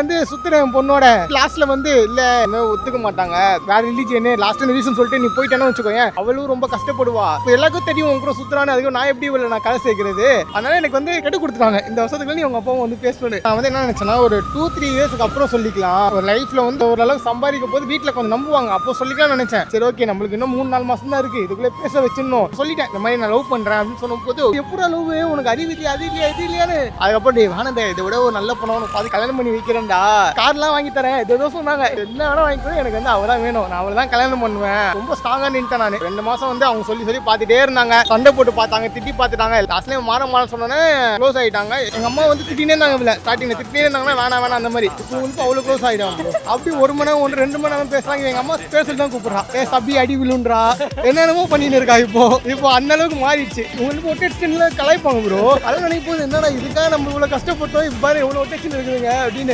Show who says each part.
Speaker 1: வந்து சுத்துறேன் பொண்ணோட லாஸ்ட்ல வந்து இல்ல ஒத்துக்க மாட்டாங்க. வேற ரிலீஜியனு லாஸ்ட் ரீசன் சொல்லிட்டு நீ போயிட்டேன்னு வச்சுக்கோயேன் அவளும் ரொம்ப கஷ்டப்படுவா. இப்போ எல்லாருக்கும் தெரியும் உன் கூட சுத்துறான்னு அதுக்கு நான் எப்படி இவ்வளவு நான் கதை சேர்க்கிறது? அதனால எனக்கு வந்து கெட்டு கொடுத்துட்டாங்க. இந்த வருஷத்துக்கு நீ உங்க அப்பாவும் வந்து பேசணும் நான் வந்து என்ன நினைச்சேன்னா ஒரு டூ த்ரீ இயர்ஸ்க்கு அப்புறம் சொல்லிக்கலாம். ஒரு லைஃப்ல வந்து ஓரளவுக்கு சம்பாதிக்க போது வீட்டுல கொஞ்சம் நம்புவாங்க. அப்போ சொல்லிக்கலாம் நினைச்சேன். சரி ஓகே நம்மளுக்கு இன்னும் மூணு நாலு மாசம் தான் இருக்கு. இதுக்குள்ள பேச வச்சிடணும். சொல்லிட்டேன் இந்த மாதிரி நான் லவ் பண்றேன் அப்படின்னு சொல்லும் போது எப்படி லவ் உனக்கு அறிவு இல்லையா? அது இல்லையா? இது இல்லையான்னு. அதுக்கப்புறம் நீ வானதே இதை விட ஒரு நல்ல பொண்ணு உனக்கு பார்த்து கல்யாணம் பண்ணி வைக்கிறேன்டா கார்லாம் வாங்கி தரேன். இது ஏதோ சொன்னாங்க. என்ன வேணா வாங்கி கொடு எனக்கு வந்து அவள் தான் வேணும். நான் அவளை தான் கல்யாணம் பண்ணுவேன். ரொம்ப ஸ்ட்ராங்கா நின்ட்டேன் நான். ரெண்டு மாசம் வந்து அவங்க சொல்லி சொல்லி பார்த்துட்டே இருந்தாங்க. சண்டை போட்டு பார்த்தாங்க திட்டி பார்த்துட்டாங்க. லாஸ்ட்ல மாற மாற சொன்னோன்னே க்ளோஸ் ஆயிட்டாங்க. எங்க அம்மா வந்து திட்டினே இருந்தாங்க இல்லை ஸ்டார்டிங்ல திட்டினே இருந்தாங்கன்னா வேணாம் வேணாம். அந்த மாதிரி. இப்போ வந்து அவ்வளோ க்ளோஸ் ஆயிடும் அப்படி ஒரு மணி நேரம் ஒன்று ரெண்டு மணி நேரம் பேசுறாங்க. எங்க அம்மா பேசிட்டு தான் கூப்பிடுறா. ஏ சபி அடி விழுன்றா? என்னென்னமோ பண்ணிட்டு இருக்கா இப்போ? இப்போ அந்த அளவுக்கு மாறிடுச்சு. உங்களுக்கு ஒட்டேஷன்ல கலாய்ப்பாங்க ப்ரோ அதெல்லாம் நினைக்கும் போது என்னடா இதுக்காக நம்ம இவ்வளவு கஷ்டப்பட்டோம்? இப்போ பாரு எவ்வளவு ஒட்டேஷன் இருக்குதுங்க? அப்படின்னு